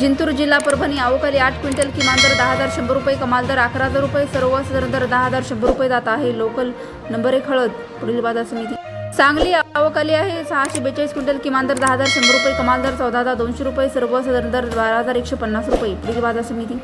जिंतूर जिल्हा परभणी अवकाली आठ क्विंटल किमान दर दहा हजार शंभर रुपये कमाल दर अकरा हजार रुपये सर्वसाधारण दर दहा हजार शंभर रुपये जात आहे. लोकल नंबर एक हळद पुढील बाजार समिती. सांगली अवकाली आहे सहाशे बेचाळीस क्विंटल किमान दर दहा हजार शंभर रुपये कमाल दर चौदा हजार दोनशे रुपये सर्वसाधारण दर बारा हजार एकशे पन्नास रुपये पुढील बाजार समिती.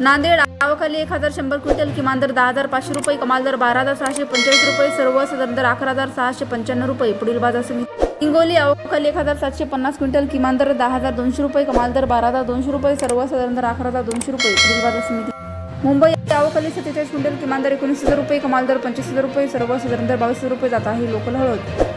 नांदेड आवखाली एक हजार शंभर क्विंटल किमान दर दहा हजार पाचशे रुपये कमाल दर बारा हजार सहाशे पंचेचाळीस रुपये सर्व सर्वसाधारण दर अकरा हजार सहाशे पंच्याण्णव रुपये पुढील बाजार समिती. हिंगोली अवखाली एक हजार सातशे पन्नास क्विंटल किमान दर दहा हजार दोनशे रुपये कमाल दर बारा हजार दोनशे रुपये सर्व सर्वसाधारण दर अकरा हजार दोनशे रुपये पुढील बाजार समिती. मुंबई अवखाली सत्तेचाळीस क्विंटल किमान दर एकोणीस हजार रुपये कमाल दर पंचवीस हजार रुपये सर्व साधारण दर बावीस हजार रुपये जात आहे लोकल हळद.